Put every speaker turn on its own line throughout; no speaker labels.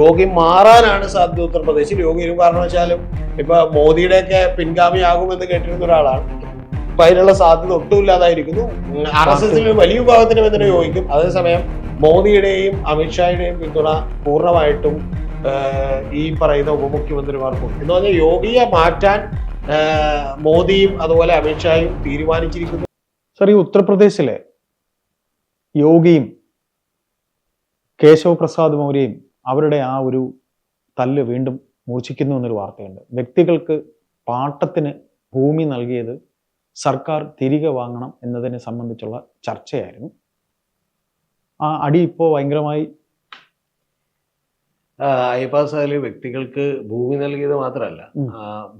യോഗി മാറാനാണ് സാധ്യത ഉത്തർപ്രദേശിൽ യോഗി ഒരു കാരണവശാലും ഇപ്പൊ മോദിയുടെയൊക്കെ പിൻഗാമിയാകുമെന്ന് കേട്ടിരുന്ന ഒരാളാണ്. അപ്പൊ അതിനുള്ള സാധ്യത ഒട്ടും ഇല്ലാതായിരിക്കുന്നു. ആർ എസ് എസിന് വലിയ വിഭാഗത്തിന് പിന്തുണ യോഗിക്കും അതേസമയം മോദിയുടെയും അമിത്ഷായുടെയും പിന്തുണ പൂർണമായിട്ടും ഈ പറയുന്ന ഉപമുഖ്യമന്ത്രിമാർക്കും എന്ന് പറഞ്ഞാൽ യോഗിയെ മാറ്റാൻ മോദിയും അതുപോലെ അമിത്ഷായും തീരുമാനിച്ചിരിക്കുന്നു.
സർ ഈ ഉത്തർപ്രദേശിലെ യോഗിയും കേശവ് പ്രസാദ് മൗര്യയും അവരുടെ ആ ഒരു തല്ല് വീണ്ടും മൂർച്ഛിക്കുന്നു എന്നൊരു വാർത്തയുണ്ട്. വ്യക്തികൾക്ക് പാട്ടത്തിന് ഭൂമി നൽകിയത് സർക്കാർ തിരികെ വാങ്ങണം എന്നതിനെ സംബന്ധിച്ചുള്ള ചർച്ചയായിരുന്നു. ആ അടി ഇപ്പോൾ ഭയങ്കരമായി
അയ്യപ്പാസാൽ വ്യക്തികൾക്ക് ഭൂമി നൽകിയത് മാത്രമല്ല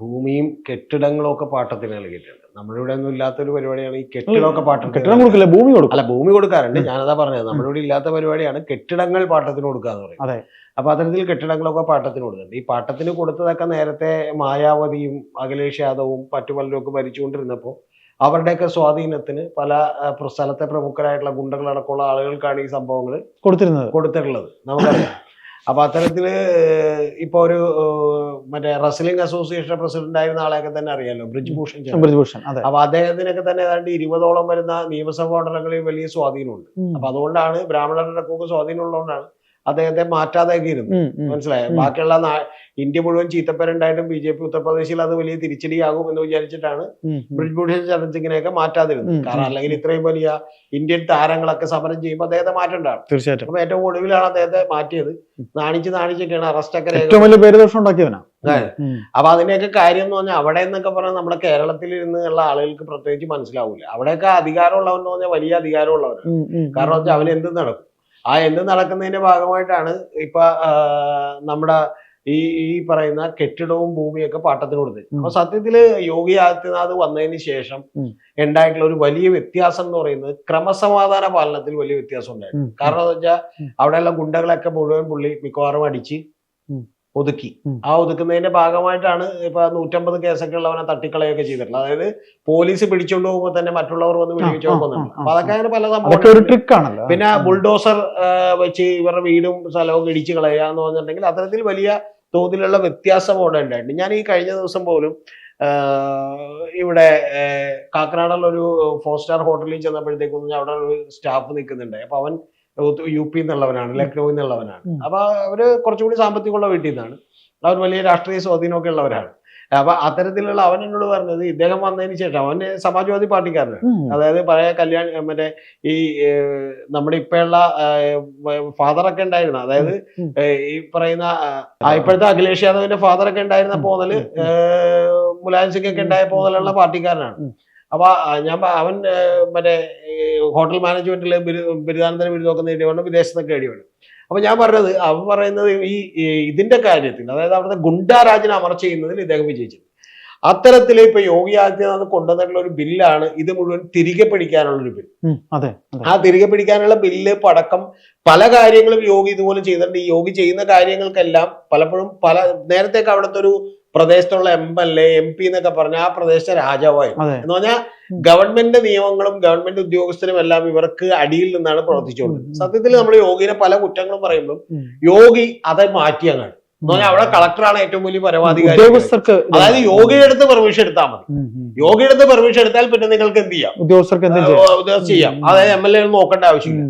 ഭൂമിയും കെട്ടിടങ്ങളും ഒക്കെ പാട്ടത്തിന് നൽകിയിട്ടുണ്ട്. നമ്മുടെ ഇവിടെ ഒന്നും ഇല്ലാത്തൊരു പരിപാടിയാണ് ഈ കെട്ടിടമൊക്കെ പാട്ടം
കെട്ടിടം കൊടുക്കില്ല? ഭൂമി കൊടുക്കും.
അല്ല ഭൂമി കൊടുക്കാറുണ്ട്. ഞാനതാ പറഞ്ഞത്. നമ്മുടെ ഇവിടെ ഇല്ലാത്ത പരിപാടിയാണ് കെട്ടിടങ്ങൾ പാട്ടത്തിന് കൊടുക്കുക എന്ന്
അതെ.
പറയുന്നത് അപ്പൊ അത്തരത്തിൽ കെട്ടിടങ്ങളൊക്കെ പാട്ടത്തിന് കൊടുക്കുന്നുണ്ട്. ഈ പാട്ടത്തിന് കൊടുത്തതൊക്കെ നേരത്തെ മായാവതിയും അഖിലേഷ് യാദവും മറ്റു പലരും ഒക്കെ ഭരിച്ചുകൊണ്ടിരുന്നപ്പോൾ അവരുടെയൊക്കെ സ്വാധീനത്തിന് പല സ്ഥലത്തെ പ്രമുഖരായിട്ടുള്ള ഗുണ്ടകളടക്കമുള്ള ആളുകൾക്കാണ് ഈ സംഭവങ്ങൾ
കൊടുത്തിരുന്നത്.
കൊടുത്തിട്ടുള്ളത്. നമുക്കറിയാം. അപ്പൊ അത്തരത്തിൽ ഇപ്പൊ ഒരു മറ്റേ റസ്ലിംഗ് അസോസിയേഷൻ പ്രസിഡന്റ് ആയിരുന്ന ആളെയൊക്കെ തന്നെ അറിയാലോ ബ്രിജ്ഭൂഷൺ.
ബ്രിജ്ഭൂഷൺ
അപ്പൊ അദ്ദേഹത്തിനൊക്കെ തന്നെ ഏതാണ്ട് ഇരുപതോളം വരുന്ന നിയമസഭാ മണ്ഡലങ്ങളിൽ വലിയ സ്വാധീനമുണ്ട്. അപ്പൊ അതുകൊണ്ടാണ് ബ്രാഹ്മണരുടെ ഒക്കെ സ്വാധീനം ഉള്ളതുകൊണ്ടാണ് അദ്ദേഹത്തെ മാറ്റാതെയൊക്കെ ഇരുന്നത് മനസ്സിലായ? ബാക്കിയുള്ള ഇന്ത്യ മുഴുവൻ ചീത്തപ്പേരുണ്ടായിട്ടും ബി ജെ പി ഉത്തർപ്രദേശിൽ അത് വലിയ തിരിച്ചടിയാകും എന്ന് വിചാരിച്ചിട്ടാണ് ബ്രിജ്ഭൂഷൺ ചരൺ സിംഗിനെയൊക്കെ
മാറ്റാതിരുന്നത്.
കാരണം അല്ലെങ്കിൽ ഇത്രയും വലിയ ഇന്ത്യൻ താരങ്ങളൊക്കെ സമരം ചെയ്യുമ്പോൾ അദ്ദേഹത്തെ മാറ്റണ്ടാണ്
തീർച്ചയായിട്ടും.
അപ്പൊ ഏറ്റവും ഒടുവിലാണ് അദ്ദേഹത്തെ മാറ്റിയത്. നാണിച്ച് നാണിച്ചൊക്കെയാണ് അറസ്റ്റ് ഒക്കെ
ഏറ്റവും വലിയ പേരുദോഷം ഉണ്ടാക്കിയവനാ.
അതെ.
ഉം.
അപ്പൊ അതിന്റെയൊക്കെ കാര്യം എന്ന് പറഞ്ഞാൽ അവിടെ എന്നൊക്കെ പറഞ്ഞാൽ നമ്മുടെ കേരളത്തിൽ ഇരുന്നുള്ള ആളുകൾക്ക് പ്രത്യേകിച്ച് മനസ്സിലാവില്ല. അവിടെയൊക്കെ അധികാരമുള്ളവൻ എന്ന് പറഞ്ഞാൽ വലിയ അധികാരമുള്ളവരാണ് കാരണം വെച്ചാൽ അവന് എന്ത് നടക്കും? ആ എന്ത് നടക്കുന്നതിന്റെ ഭാഗമായിട്ടാണ് ഇപ്പൊ നമ്മുടെ ഈ ഈ പറയുന്ന കെട്ടിടവും ഭൂമിയൊക്കെ പാട്ടത്തിന് കൊടുത്തത്. അപ്പൊ സത്യത്തിൽ യോഗി ആദിത്യനാഥ് വന്നതിന് ശേഷം ഉണ്ടായിട്ടുള്ള ഒരു വലിയ വ്യത്യാസം എന്ന് പറയുന്നത് ക്രമസമാധാന പാലനത്തിൽ വലിയ വ്യത്യാസം ഉണ്ടായിരുന്നു കാരണം എന്താ വെച്ചാൽ. അവിടെയുള്ള ഗുണ്ടകളൊക്കെ മുഴുവൻ പുള്ളി മിക്കവാറും അടിച്ച്. ഒതുക്കി. ആ ഒതുക്കുന്നതിന്റെ ഭാഗമായിട്ടാണ് ഇപ്പൊ നൂറ്റമ്പത് കേസൊക്കെ ഉള്ളവനെ തട്ടിക്കളയൊക്കെ ചെയ്തിട്ടുള്ളത്. അതായത് പോലീസ് പിടിച്ചുകൊണ്ട് പോകുമ്പോൾ തന്നെ മറ്റുള്ളവർ വന്ന് നോക്കുന്നുണ്ട്
ആ,
അപ്പൊ അതൊക്കെ അങ്ങനെ പല സംഭവം പിന്നെ. ബുൾഡോസർ വെച്ച് ഇവരുടെ വീടും സ്ഥലവും ഇടിച്ചു കളയുക എന്ന് പറഞ്ഞിട്ടുണ്ടെങ്കിൽ അത്തരത്തിൽ വലിയ തോതിലുള്ള വ്യത്യാസം അവിടെ ഉണ്ടായിട്ടുണ്ട്. ഞാൻ ഈ കഴിഞ്ഞ ദിവസം പോലും ഇവിടെ കാക്കനാടുള്ള ഒരു ഫോർ സ്റ്റാർ ഹോട്ടലിൽ ചെന്നപ്പോഴത്തേക്കും അവിടെ ഒരു സ്റ്റാഫ് നിൽക്കുന്നുണ്ട്. അപ്പൊ അവൻ യു പി എന്നുള്ളവനാണ് ലക്നൌ എന്നുള്ളവനാണ്. അപ്പൊ അവർ കുറച്ചുകൂടി സാമ്പത്തികമുള്ള വീട്ടിൽ നിന്നാണ്. അവർ വലിയ രാഷ്ട്രീയ സ്വാധീനമൊക്കെ ഉള്ളവരാണ്. അപ്പൊ അത്തരത്തിലുള്ള അവൻ എന്നോട് പറഞ്ഞത് ഇദ്ദേഹം വന്നതിന് ശേഷം അവന് സമാജ്വാദി പാർട്ടിക്കാരനാണ്. അതായത് പഴയ കല്യാണ മറ്റേ ഈ നമ്മുടെ ഇപ്പോഴുള്ള ഫാദറൊക്കെ ഉണ്ടായിരുന്ന അതായത് ഈ പറയുന്ന ഇപ്പോഴത്തെ അഖിലേഷ് യാദവിന്റെ ഫാദറൊക്കെ ഉണ്ടായിരുന്ന പോന്നൽ മുലായം സിംഗ് ഒക്കെ ഉണ്ടായ പോന്നലുള്ള പാർട്ടിക്കാരനാണ്. അപ്പൊ ഞാൻ അവൻ മറ്റേ ഹോട്ടൽ മാനേജ്മെന്റിൽ ബിരുദാനന്തര ബിരുദമൊക്കെ നേടിയവണ്ണം വിദേശത്തൊക്കെ നേടിയവണ് അപ്പൊ ഞാൻ പറഞ്ഞത് അവൻ പറയുന്നത് ഈ ഇതിന്റെ കാര്യത്തിൽ അതായത് അവിടുത്തെ ഗുണ്ടാരാജിനെ അമർച്ച ചെയ്യുന്നതിൽ ഇദ്ദേഹം വിജയിച്ചു അത്തരത്തിൽ ഇപ്പൊ യോഗി ആദിത്യനാഥ് കൊണ്ടുവന്നിട്ടുള്ള ഒരു ബില്ലാണ് ഇത് മുഴുവൻ തിരികെ പിടിക്കാനുള്ള ഒരു ബിൽ.
അതെ അതെ.
ആ തിരികെ പിടിക്കാനുള്ള ബില്ല് പടക്കം പല കാര്യങ്ങളും യോഗി ഇതുപോലെ ചെയ്തിട്ടുണ്ട്. ഈ യോഗി ചെയ്യുന്ന കാര്യങ്ങൾക്കെല്ലാം പലപ്പോഴും പല നേരത്തേക്ക് അവിടുത്തെ ഒരു പ്രദേശത്തുള്ള M L A M P എന്നൊക്കെ പറഞ്ഞ ആ പ്രദേശത്തെ
രാജാവായി.
എന്ന് പറഞ്ഞാൽ. ഗവൺമെന്റ് നിയമങ്ങളും ഗവൺമെന്റ് ഉദ്യോഗസ്ഥരും എല്ലാം ഇവർക്ക് അടിയിൽ നിന്നാണ്
ഉം.
സത്യത്തിൽ നമ്മൾ യോഗിനെ പല കുറ്റങ്ങളും പറയുമ്പോൾ യോഗി അത് മാറ്റി അങ്ങാണ് എന്ന് പറഞ്ഞാൽ അവിടെ കളക്ടറാണ് ഏറ്റവും വലിയ പരമാധികാരി അതായത് യോഗിയുടെ അടുത്ത് പെർമിഷൻ എടുത്താൽ മതി. യോഗിയുടെ അടുത്ത് പെർമിഷൻ എടുത്താൽ പിന്നെ നിങ്ങൾക്ക് എന്ത് ചെയ്യാം?
ഉദ്യോഗസ്ഥർക്ക് ഉദ്യോഗസ്ഥ ചെയ്യാം.
അതായത് എം എൽ എ നോക്കേണ്ട ആവശ്യമില്ല.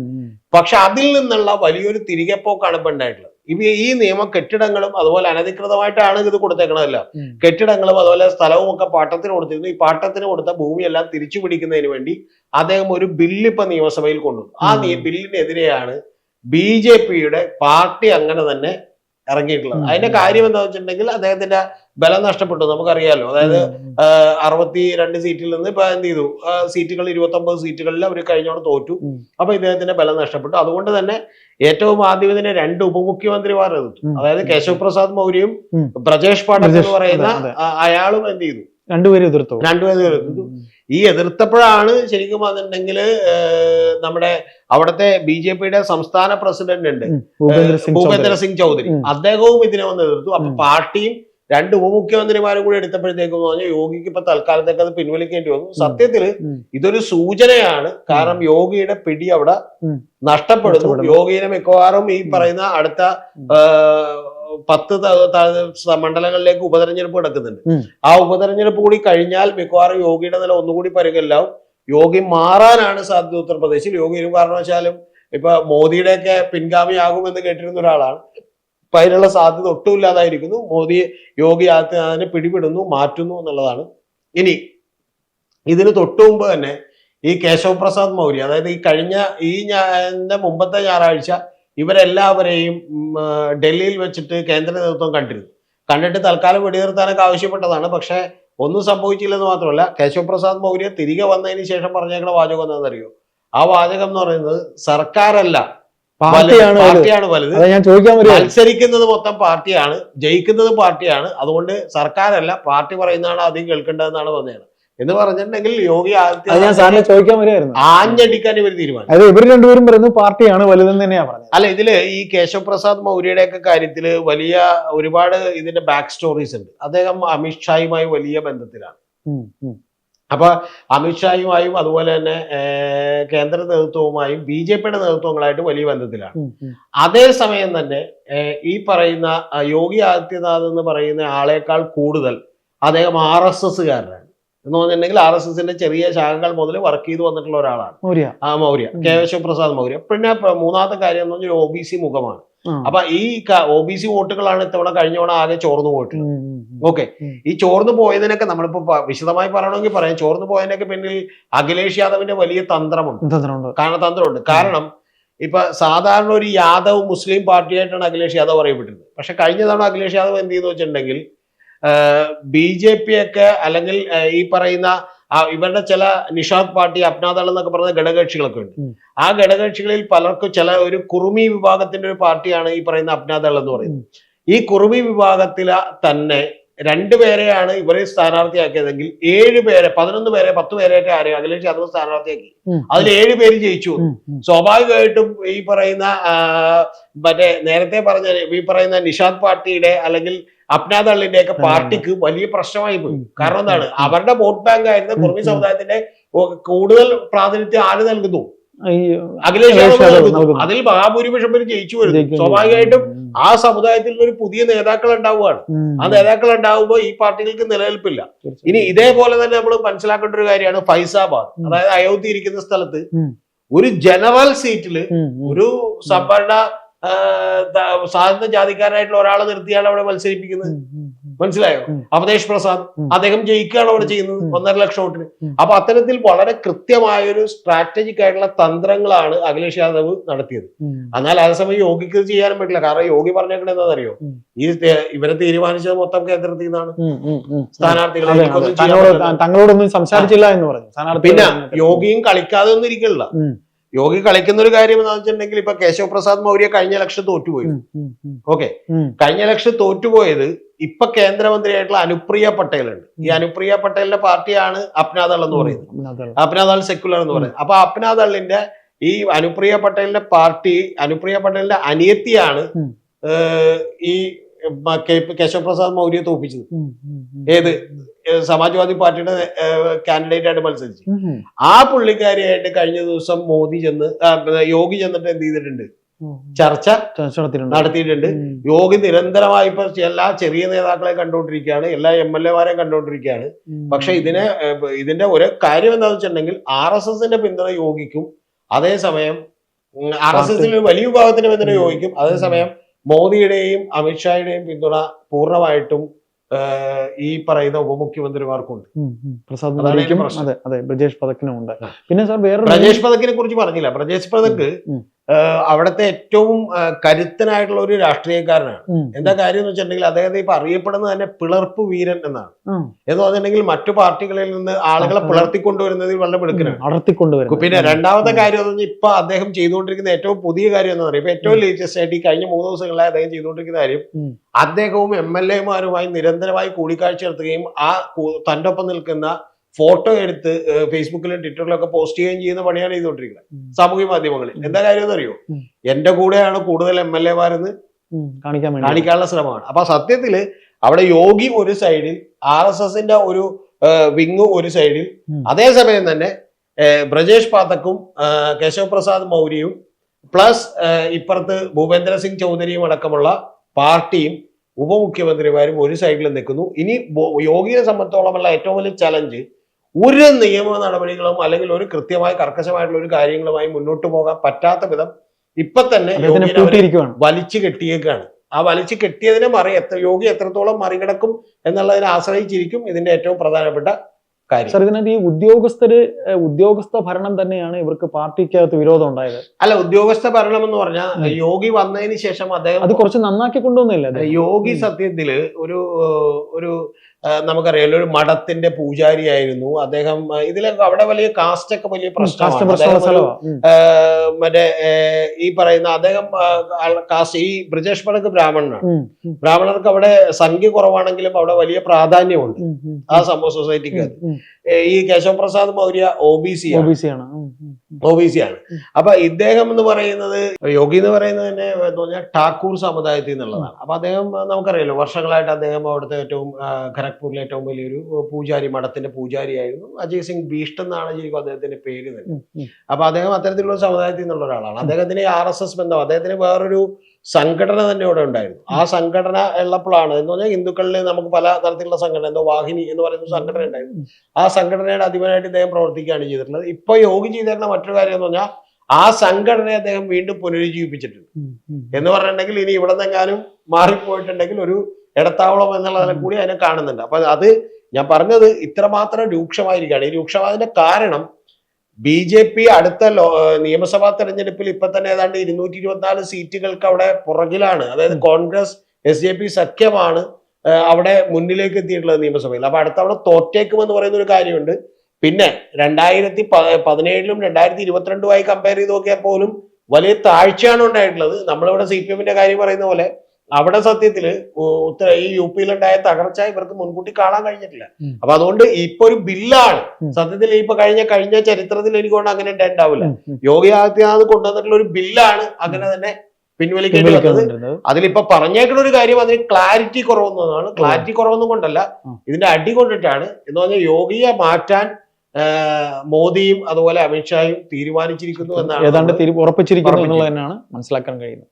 പക്ഷെ അതിൽ നിന്നുള്ള വലിയൊരു തിരികെ പോക്കാണ് ഇപ്പൊ ഉണ്ടായിട്ടുള്ളത്. ഈ നിയമം കെട്ടിടങ്ങളും അതുപോലെ അനധികൃതമായിട്ടാണ് ഇത് കൊടുത്തേക്കണതല്ല. കെട്ടിടങ്ങളും അതുപോലെ സ്ഥലവും ഒക്കെ പാട്ടത്തിന് കൊടുത്തിരുന്നു ഈ പാട്ടത്തിന് കൊടുത്ത ഭൂമിയെല്ലാം തിരിച്ചു പിടിക്കുന്നതിന് വേണ്ടി അദ്ദേഹം ഒരു ബില്ല് ഇപ്പൊ നിയമസഭയിൽ കൊണ്ടുവന്നു ആ. ബില്ലിനെതിരെയാണ് ബി ജെ പിയുടെ പാർട്ടി അങ്ങനെ തന്നെ ഇറങ്ങിയിട്ടുള്ളത്. അതിന്റെ കാര്യം എന്താ വെച്ചിട്ടുണ്ടെങ്കിൽ അദ്ദേഹത്തിന്റെ ബലം നഷ്ടപ്പെട്ടു. നമുക്കറിയാലോ. അതായത് അറുപത്തി രണ്ട് സീറ്റിൽ നിന്ന് ഇപ്പൊ എന്ത് ചെയ്തു? സീറ്റുകൾ ഇരുപത്തി ഒമ്പത് സീറ്റുകളിൽ അവർ കഴിഞ്ഞോട് തോറ്റു. അപ്പൊ ഇദ്ദേഹത്തിന്റെ ബലം നഷ്ടപ്പെട്ടു. അതുകൊണ്ട് തന്നെ ഏറ്റവും ആദ്യം ഇതിനെ രണ്ട് ഉപമുഖ്യമന്ത്രിമാർ എതിർത്തു. അതായത് കേശവ് പ്രസാദ് മൗര്യയും
പ്രജേഷ്
ബ്രജേഷ് പാഠക് എന്ന് പറയുന്ന അയാളും എന്ത് ചെയ്തു?
രണ്ടുപേരും എതിർത്തു.
രണ്ടുപേരും എതിർത്തു. ഈ എതിർത്തപ്പോഴാണ് ശരിക്കും പറഞ്ഞിട്ടുണ്ടെങ്കിൽ നമ്മുടെ അവിടുത്തെ ബി ജെ പിയുടെ സംസ്ഥാന പ്രസിഡന്റ് ഉണ്ട്.
ഭൂപേന്ദ്ര. സിംഗ് ചൗധരി
അദ്ദേഹവും ഇതിനെ വന്ന് എതിർത്തു അപ്പൊ പാർട്ടിയും രണ്ട് ഉപമുഖ്യമന്ത്രിമാരും കൂടി എടുത്തപ്പോഴത്തേക്കും പറഞ്ഞാൽ യോഗിക്ക് ഇപ്പൊ തൽക്കാലത്തേക്ക് അത് പിൻവലിക്കേണ്ടി വന്നു.
സത്യത്തിൽ
ഇതൊരു സൂചനയാണ്. കാരണം യോഗിയുടെ പിടി അവിടെ നഷ്ടപ്പെടുന്നു.
യോഗിയുടെ
യോഗിനെ മിക്കവാറും ഈ പറയുന്ന അടുത്ത പത്ത് മണ്ഡലങ്ങളിലേക്ക് ഉപതെരഞ്ഞെടുപ്പ് നടക്കുന്നുണ്ട്. ആ ഉപതെരഞ്ഞെടുപ്പ് കൂടി കഴിഞ്ഞാൽ മിക്കവാറും യോഗിയുടെ നില ഒന്നുകൂടി പരിഗണിലാവും യോഗി മാറാനാണ് സാധ്യത ഉത്തർപ്രദേശിൽ. യോഗി ഒരു കാരണവശാലും ഇപ്പൊ മോദിയുടെ ഒക്കെ പിൻഗാമിയാകുമെന്ന് കേട്ടിരുന്ന ഒരാളാണ്. ഇപ്പൊ അതിനുള്ള സാധ്യത ഒട്ടും ഇല്ലാതായിരിക്കുന്നു. മോദി യോഗി ആദിത്യനാഥിനെ പിടിപെടുന്നു മാറ്റുന്നു എന്നുള്ളതാണ്. ഇനി ഇതിന് തൊട്ടു മുമ്പ് തന്നെ ഈ കേശവ് പ്രസാദ് മൗര്യ അതായത് ഈ കഴിഞ്ഞ ഈ ഞാ- ഇതിന്റെ മുമ്പത്തെ ഞായറാഴ്ച ഇവരെല്ലാവരെയും ഡൽഹിയിൽ വെച്ചിട്ട് കേന്ദ്ര നേതൃത്വം കണ്ടിരുന്നു. കണ്ടിട്ട് തൽക്കാലം വെടിനിർത്താനൊക്കെ ആവശ്യപ്പെട്ടതാണ്. പക്ഷേ ഒന്നും സംഭവിച്ചില്ലെന്ന് മാത്രമല്ല കേശവ് പ്രസാദ് മൗര്യ തിരികെ വന്നതിന് ശേഷം പറഞ്ഞേക്കുന്ന വാചകം എന്താണെന്നറിയോ? ആ വാചകം എന്ന് പറയുന്നത് സർക്കാരല്ല
പാർട്ടിയാണ് വലുത്.
പാർട്ടിയാണ് വലുത്.
ഞാൻ ചോദിക്കാൻ
മത്സരിക്കുന്നത് മൊത്തം പാർട്ടിയാണ് ജയിക്കുന്നത് പാർട്ടിയാണ്. അതുകൊണ്ട് സർക്കാരല്ല പാർട്ടി പറയുന്നതാണ് അധികം കേൾക്കേണ്ടതെന്നാണ് പറഞ്ഞത്. എന്ന് പറഞ്ഞിട്ടുണ്ടെങ്കിൽ യോഗി ആദിത്യനാഥ്
ചോദിക്കാൻ വരുമായിരുന്നു
ആഞ്ഞടിക്കാൻ ഇവർ തീരുമാനം
അതെ ഇവർ രണ്ടുപേരും പറയുന്നു പാർട്ടിയാണ് വലുതെന്ന് തന്നെയാ പറഞ്ഞത്.
അല്ല ഇതിൽ ഈ കേശവ് പ്രസാദ് മൗര്യയുടെ ഒക്കെ കാര്യത്തിൽ വലിയ ഒരുപാട് ഇതിന്റെ ബാക്ക് സ്റ്റോറീസ് ഉണ്ട്. അദ്ദേഹം അമിത്ഷായുമായി വലിയ ബന്ധത്തിലാണ്.
ഉം, ഉം.
അപ്പൊ അമിത്ഷായുമായും അതുപോലെ തന്നെ കേന്ദ്ര നേതൃത്വവുമായും ബി ജെ പിയുടെ നേതൃത്വങ്ങളായിട്ട് വലിയ ബന്ധത്തിലാണ്. അതേസമയം തന്നെ ഈ പറയുന്ന യോഗി ആദിത്യനാഥ് എന്ന് പറയുന്ന ആളേക്കാൾ കൂടുതൽ അദ്ദേഹം ആർ എസ് എസ്സുകാരനാണ് എന്ന് പറഞ്ഞിട്ടുണ്ടെങ്കിൽ ആർ എസ് എസിന്റെ ചെറിയ ശാഖകൾ മുതൽ വർക്ക് ചെയ്തു വന്നിട്ടുള്ള ഒരാളാണ്.
മൗര്യ.
ആ മൗര്യ. കേശവ പ്രസാദ് മൗര്യ. പിന്നെ മൂന്നാമത്തെ കാര്യം എന്ന് പറഞ്ഞാൽ ഒ ബി സി മുഖമാണ്. അപ്പൊ ഈ ഒ ബി സി വോട്ടുകളാണ് ഇത്തവണ കഴിഞ്ഞ തവണ ആകെ ചോർന്നു പോയിട്ടുള്ളത്. ഓക്കെ. ഈ ചോർന്നു പോയതിനൊക്കെ നമ്മളിപ്പോ വിശദമായി പറയണമെങ്കിൽ പറയാം. ചോർന്നു പോയതിനൊക്കെ പിന്നിൽ അഖിലേഷ് യാദവിന്റെ വലിയ തന്ത്രമുണ്ട്.
തന്ത്രമുണ്ട്.
കാരണം തന്ത്രമുണ്ട്. കാരണം ഇപ്പൊ സാധാരണ ഒരു യാദവ് മുസ്ലിം പാർട്ടിയായിട്ടാണ് അഖിലേഷ് യാദവ് അറിയപ്പെട്ടിരുന്നത്. പക്ഷെ കഴിഞ്ഞ തവണ അഖിലേഷ് യാദവ് എന്ത് ചെയ്തു വെച്ചിട്ടുണ്ടെങ്കിൽ ബി ജെ പി ഒക്കെ അല്ലെങ്കിൽ ഈ പറയുന്ന ഇവരുടെ ചില നിഷാദ് പാർട്ടി അപ്നാദൾ എന്നൊക്കെ പറയുന്ന ഘടകകക്ഷികളൊക്കെ ഉണ്ട്. ആ ഘടകകക്ഷികളിൽ പലർക്കും ചില ഒരു കുറുമി വിഭാഗത്തിന്റെ ഒരു പാർട്ടിയാണ് ഈ പറയുന്ന അപ്നാദൾ എന്ന് പറയുന്നത്. ഈ കുറുമി വിഭാഗത്തിലെ തന്നെ രണ്ടുപേരെയാണ് ഇവരെ സ്ഥാനാർത്ഥിയാക്കിയതെങ്കിൽ ഏഴ് പേരെ പതിനൊന്ന് പേരെ പത്ത് പേരെയൊക്കെ ആരെയും അഖിലേഷ് യാദവ് സ്ഥാനാർത്ഥിയാക്കി. അതിൽ ഏഴ് പേര് ജയിച്ചു. സ്വാഭാവികമായിട്ടും ഈ പറയുന്ന മറ്റേ നേരത്തെ പറഞ്ഞ ഈ പറയുന്ന നിഷാദ് പാർട്ടിയുടെ അല്ലെങ്കിൽ അപ്നാദളിന്റെ ഒക്കെ പാർട്ടിക്ക് വലിയ പ്രശ്നമായി പോയി. കാരണം എന്താണ്? അവരുടെ വോട്ട് ബാങ്ക് ആയിരുന്ന
കുറവി
കുർമി സമുദായത്തിന്റെ കൂടുതൽ പ്രാതിനിധ്യം ആര് നൽകുന്നു? അഖിലേഷ്. അതിൽ മഹാഭൂരിപക്ഷം പേര് ജയിച്ചു വരുന്നു. സ്വാഭാവികമായിട്ടും ആ സമുദായത്തിൽ ഒരു പുതിയ നേതാക്കൾ ഉണ്ടാവുകയാണ്. ആ നേതാക്കൾ ഉണ്ടാവുമ്പോൾ ഈ പാർട്ടികൾക്ക് നിലനിൽപ്പില്ല. ഇനി ഇതേപോലെ തന്നെ നമ്മൾ മനസ്സിലാക്കേണ്ട ഒരു കാര്യമാണ് ഫൈസാബാദ്. അതായത് അയോധ്യ ഇരിക്കുന്ന സ്ഥലത്ത് ഒരു ജനറൽ
ഉം.
ഒരു സംവരണ ദ- സാധാരണ ജാതിക്കാരനായിട്ടുള്ള ഒരാളെ നിർത്തിയാണ് അവിടെ മത്സരിപ്പിക്കുന്നത്. മനസ്സിലായോ
ഉം.
അവതേഷ് പ്രസാദ് അദ്ദേഹം ജയിക്കുകയാണ് അവിടെ ചെയ്യുന്നത്. ഒന്നര ലക്ഷം വോട്ടിന്. അപ്പൊ അത്തരത്തിൽ വളരെ കൃത്യമായ ഒരു സ്ട്രാറ്റജിക് ആയിട്ടുള്ള തന്ത്രങ്ങളാണ് അഖിലേഷ് യാദവ് നടത്തിയത്. എന്നാൽ അതേസമയം യോഗിക്ക് ചെയ്യാനും പറ്റില്ല കാരണം യോഗി പറഞ്ഞേക്കണത് എന്താണെന്നറിയോ. ഈ ഇവരെ തീരുമാനിച്ചത് മൊത്തം കേന്ദ്രത്തിൽ നിന്നാണ്. സ്ഥാനാർത്ഥികളെ.
തങ്ങളോടൊന്നും സംസാരിച്ചില്ല എന്ന് പറഞ്ഞു
പിന്നെ യോഗിയും കളിക്കാതെ ഒന്നും ഇരിക്കില്ല. യോഗി കളിക്കുന്ന ഒരു കാര്യം എന്താണെന്ന് വെച്ചിട്ടുണ്ടെങ്കിൽ ഇപ്പൊ കേശവപ്രസാദ് മൗര്യ കഴിഞ്ഞ ലക്ഷം തോറ്റുപോയി. ഓക്കെ. കഴിഞ്ഞ ലക്ഷം തോറ്റുപോയത് ഇപ്പൊ കേന്ദ്രമന്ത്രിയായിട്ടുള്ള അനുപ്രിയ പട്ടേൽ ഉണ്ട് ഈ അനുപ്രിയ പട്ടേലിന്റെ പാർട്ടിയാണ് അപ്നാദൾ എന്ന് പറയുന്നത്. അപ്നാദൾ. സെക്യുലർ എന്ന് പറയുന്നത്. അപ്പൊ അപ്നാദളിന്റെ ഈ അനുപ്രിയ പട്ടേലിന്റെ പാർട്ടി അനുപ്രിയ പട്ടേലിന്റെ അനിയത്തിയാണ് ഈ മ- കെ- കേശവ് പ്രസാദ് മൗര്യ തോപ്പിച്ചത്. ഏത്? സമാജ്വാദി പാർട്ടിയുടെ കാൻഡിഡേറ്റ് ആയിട്ട് മത്സരിച്ച്. ആ പുള്ളിക്കാരിയായിട്ട് കഴിഞ്ഞ ദിവസം മോദി ചെന്ന് യോഗി ചെന്നിട്ട് എന്ത് ചെയ്തിട്ടുണ്ട്? ചർച്ച
നടത്തിയിട്ടുണ്ട്.
യോഗി നിരന്തരമായി ഇപ്പൊ എല്ലാ ചെറിയ നേതാക്കളെ കണ്ടുകൊണ്ടിരിക്കുകയാണ് എല്ലാ എം എൽ എമാരെയും കണ്ടുകൊണ്ടിരിക്കുകയാണ്. പക്ഷെ ഇതിനെ ഇതിന്റെ ഒരു കാര്യം എന്താണെന്ന് വെച്ചിട്ടുണ്ടെങ്കിൽ ആർ എസ് എസിന്റെ പിന്തുണ യോഗിക്കും. അതേസമയം ആർ എസ് എസിന് വലിയ വിഭാഗത്തിന്റെ പിന്തുണ. യോഗിക്കും. അതേസമയം മോദിയുടെയും അമിത്ഷായുടെയും പിന്തുണ പൂർണമായിട്ടും ഈ പറയുന്ന ഉപമുഖ്യമന്ത്രിമാർക്കുണ്ട്.
പ്രസാദ്. അതെ അതെ ബ്രജേഷ് പതക്കിനും ഉണ്ട് പിന്നെ സാർ വേറെ
ബ്രജേഷ് പദക്കിനെ കുറിച്ച് പറഞ്ഞില്ല ബ്രജേഷ് പതക്ക്. ഏഹ്, അവിടുത്തെ ഏറ്റവും കരുത്തനായിട്ടുള്ള ഒരു രാഷ്ട്രീയക്കാരനാണ്. എന്താ കാര്യം എന്ന് വെച്ചിട്ടുണ്ടെങ്കിൽ അദ്ദേഹത്തെ ഇപ്പൊ അറിയപ്പെടുന്നത് തന്നെ പിളർപ്പ് വീരൻ എന്നാണ്. എന്ന് പറഞ്ഞിട്ടുണ്ടെങ്കിൽ മറ്റു പാർട്ടികളിൽ നിന്ന് ആളുകളെ. പിളർത്തിക്കൊണ്ടുവരുന്നതിൽ വളരെ മിടുക്കനാണ്.
അടർത്തിക്കൊണ്ടുവരുന്നത്.
പിന്നെ രണ്ടാമത്തെ കാര്യം എന്ന് പറഞ്ഞാൽ ഇപ്പൊ അദ്ദേഹം ചെയ്തുകൊണ്ടിരിക്കുന്ന ഏറ്റവും പുതിയ കാര്യം എന്ന് പറയുമ്പോൾ ഇപ്പൊ ഏറ്റവും ലേറ്റസ്റ്റ് ആയിട്ട് ഈ കഴിഞ്ഞ മൂന്ന് ദിവസങ്ങളിലായി അദ്ദേഹം ചെയ്തുകൊണ്ടിരിക്കുന്ന കാര്യം അദ്ദേഹവും എം എൽ എമാരുമായി നിരന്തരമായി കൂടിക്കാഴ്ച നടത്തുകയും ആ തന്റെ ഒപ്പം നിൽക്കുന്ന ഫോട്ടോ എടുത്ത് ഫേസ്ബുക്കിലും ട്വിറ്ററിലും ഒക്കെ പോസ്റ്റ് ചെയ്യുകയും ചെയ്യുന്ന പണിയാണ് ചെയ്തുകൊണ്ടിരിക്കുന്നത്. സാമൂഹ്യ മാധ്യമങ്ങളിൽ. എന്താ കാര്യം
ഉം.
എന്റെ കൂടെയാണ് കൂടുതൽ എം എൽ എമാരെന്ന് കാണിക്കാനുള്ള ശ്രമമാണ് അപ്പൊ സത്യത്തിൽ അവിടെ യോഗി ഒരു സൈഡിൽ ആർ എസ് എസിന്റെ ഒരു വിങ് ഒരു സൈഡിൽ. അതേസമയം തന്നെ ബ്രജേഷ് പാത്തക്കും കേശവ് പ്രസാദ് മൗര്യയും പ്ലസ് ഇപ്പുറത്ത് ഭൂപേന്ദ്ര സിംഗ് ചൗധരിയും അടക്കമുള്ള പാർട്ടിയും ഉപമുഖ്യമന്ത്രിമാരും ഒരു സൈഡിൽ നിൽക്കുന്നു ഇനി യോഗിയെ സംബന്ധിച്ചോളമുള്ള ഏറ്റവും വലിയ ചലഞ്ച് ഒരു നിയമ നടപടികളും അല്ലെങ്കിൽ ഒരു കൃത്യമായ കർക്കശമായിട്ടുള്ള ഒരു കാര്യങ്ങളുമായി മുന്നോട്ട് പോകാൻ പറ്റാത്ത വിധം ഇപ്പൊ തന്നെ വലിച്ചു കെട്ടിയേക്കാണ്. ആ വലിച്ചു കെട്ടിയതിനെ മറി എത്ര യോഗി എത്രത്തോളം മറികടക്കും എന്നുള്ളതിനെ ആശ്രയിച്ചിരിക്കും ഇതിന്റെ ഏറ്റവും പ്രധാനപ്പെട്ട കാര്യം.
സർ ഇതിനകത്ത് ഈ ഉദ്യോഗസ്ഥര് ഉദ്യോഗസ്ഥ ഭരണം തന്നെയാണ് ഇവർക്ക് പാർട്ടിക്കകത്ത് വിരോധം ഉണ്ടായത്.
അല്ല ഉദ്യോഗസ്ഥ ഭരണം എന്ന് പറഞ്ഞാൽ യോഗി വന്നതിന് ശേഷം അദ്ദേഹം
അത് കുറച്ച് നന്നാക്കി കൊണ്ടുവന്നില്ല
യോഗി സത്യത്തിൽ ഒരു ഒരു നമുക്കറിയാലോ ഒരു മഠത്തിന്റെ പൂജാരിയായിരുന്നു. അദ്ദേഹം ഇതിലൊക്കെ അവിടെ വലിയ കാസ്റ്റ് ഒക്കെ വലിയ പ്രശ്നമാണ്. മറ്റേ ഈ പറയുന്ന അദ്ദേഹം കാസ്റ്റ് ഈ ബ്രിജേഷ് പടക്ക് ബ്രാഹ്മണനാണ്. ബ്രാഹ്മണർക്ക് അവിടെ സംഖ്യ കുറവാണെങ്കിലും അവിടെ വലിയ പ്രാധാന്യമുണ്ട്. ആ സംഭവ സൊസൈറ്റിക്ക് ഈ Keshav Prasad Maurya O B C
O B C ആണ്.
ഒ ബി സി ആണ്. അപ്പൊ ഇദ്ദേഹം എന്ന് പറയുന്നത് യോഗി എന്ന് പറയുന്നത് തന്നെ പറഞ്ഞാൽ ഠാക്കൂർ സമുദായത്തിൽ നിന്നുള്ളതാണ് അപ്പൊ അദ്ദേഹം നമുക്കറിയാലോ വർഷങ്ങളായിട്ട് അദ്ദേഹം അവിടുത്തെ ഏറ്റവും ഖരഗ്പൂരിലെ ഏറ്റവും വലിയൊരു പൂജാരി മഠത്തിന്റെ പൂജാരിയായിരുന്നു അജയ് സിംഗ് ഭീഷ്ട് എന്നാണ് ശരിക്കും അദ്ദേഹത്തിന്റെ പേര് തന്നെ. അപ്പൊ അദ്ദേഹം അത്തരത്തിലുള്ള സമുദായത്തിൽ നിന്നുള്ള ഒരാളാണ് അദ്ദേഹത്തിന് ആർ എസ് എസ് ബന്ധം അദ്ദേഹത്തിന് വേറൊരു സംഘടന തന്നെ ഇവിടെ ഉണ്ടായിരുന്നു. ആ സംഘടന ഉള്ളപ്പോഴാണ് എന്ന് പറഞ്ഞാൽ ഹിന്ദുക്കളിൽ നമുക്ക് പല തരത്തിലുള്ള സംഘടന എന്തോ വാഹിനി എന്ന് പറയുന്ന സംഘടന ഉണ്ടായിരുന്നു. ആ സംഘടനയുടെ അധിപനായിട്ട് ഇദ്ദേഹം പ്രവർത്തിക്കുകയാണ് ചെയ്തിട്ടുള്ളത് ഇപ്പൊ യോഗി ചെയ്തിരുന്ന മറ്റൊരു കാര്യം എന്ന് പറഞ്ഞാൽ ആ സംഘടനയെ അദ്ദേഹം വീണ്ടും പുനരുജ്ജീവിപ്പിച്ചിട്ടുണ്ട്. എന്ന് പറഞ്ഞിട്ടുണ്ടെങ്കിൽ ഇനി ഇവിടെ നിന്നെങ്ങാനും മാറിപ്പോയിട്ടുണ്ടെങ്കിൽ ഒരു ഇടത്താവളം എന്നുള്ളതിനെ കൂടി അതിനെ കാണുന്നുണ്ട്. അപ്പൊ അത് ഞാൻ പറഞ്ഞത് ഇത്രമാത്രം രൂക്ഷമായിരിക്കുകയാണ്. ഈ രൂക്ഷമായതിന്റെ കാരണം ബി ജെ പി അടുത്ത നിയമസഭാ തെരഞ്ഞെടുപ്പിൽ ഇപ്പൊ തന്നെ ഏതാണ്ട് ഇരുന്നൂറ്റി ഇരുപത്തിനാല് സീറ്റുകൾക്ക് അവിടെ പുറകിലാണ്. അതായത് കോൺഗ്രസ് എസ് ജെ പി സഖ്യമാണ് അവിടെ മുന്നിലേക്ക് എത്തിയിട്ടുള്ളത് നിയമസഭയിൽ. അപ്പൊ അടുത്ത അവിടെ തോറ്റേക്കുമെന്ന് പറയുന്ന ഒരു കാര്യമുണ്ട്. പിന്നെ രണ്ടായിരത്തി പതിനേഴിലും രണ്ടായിരത്തി ഇരുപത്തിരണ്ടുമായി കമ്പയർ ചെയ്ത് നോക്കിയാൽ പോലും വലിയ താഴ്ചയാണ് ഉണ്ടായിട്ടുള്ളത്. നമ്മളിവിടെ സി പി എമ്മിന്റെ കാര്യം പറയുന്ന പോലെ അവിടെ സത്യത്തിൽ ഉത്തര ഈ യു പിയിലുണ്ടായ തകർച്ച ഇവർക്ക് മുൻകൂട്ടി കാണാൻ കഴിഞ്ഞിട്ടില്ല. അപ്പൊ അതുകൊണ്ട് ഇപ്പൊ ഒരു ബില്ലാണ്. സത്യത്തിൽ ഇപ്പൊ കഴിഞ്ഞ കഴിഞ്ഞ ചരിത്രത്തിൽ എനിക്ക് കൊണ്ട് അങ്ങനെ ഉണ്ടാവില്ല. യോഗി ആദിത്യനാഥ് കൊണ്ടുവന്നിട്ടുള്ള ഒരു ബില്ലാണ് അങ്ങനെ തന്നെ പിൻവലിക്കേണ്ടി വന്നത്
പിൻവലിക്കാനുണ്ടിരുന്നത്.
അതിലിപ്പോ പറഞ്ഞേക്കുന്ന ഒരു കാര്യം അതിന് ക്ലാരിറ്റി കുറവെന്നതാണ് ക്ലാരിറ്റി കുറവൊന്നും കൊണ്ടല്ല ഇതിന്റെ അടി കൊണ്ടിട്ടാണ് എന്ന് പറഞ്ഞാൽ യോഗിയെ മാറ്റാൻ മോദിയും അതുപോലെ അമിത്ഷായും തീരുമാനിച്ചിരിക്കുന്നു എന്നാണ്
ഏതാണ്ട്
ഉറപ്പിച്ചിരിക്കുന്നു.
എന്നുള്ളത് തന്നെയാണ് മനസ്സിലാക്കാൻ കഴിയുന്നത്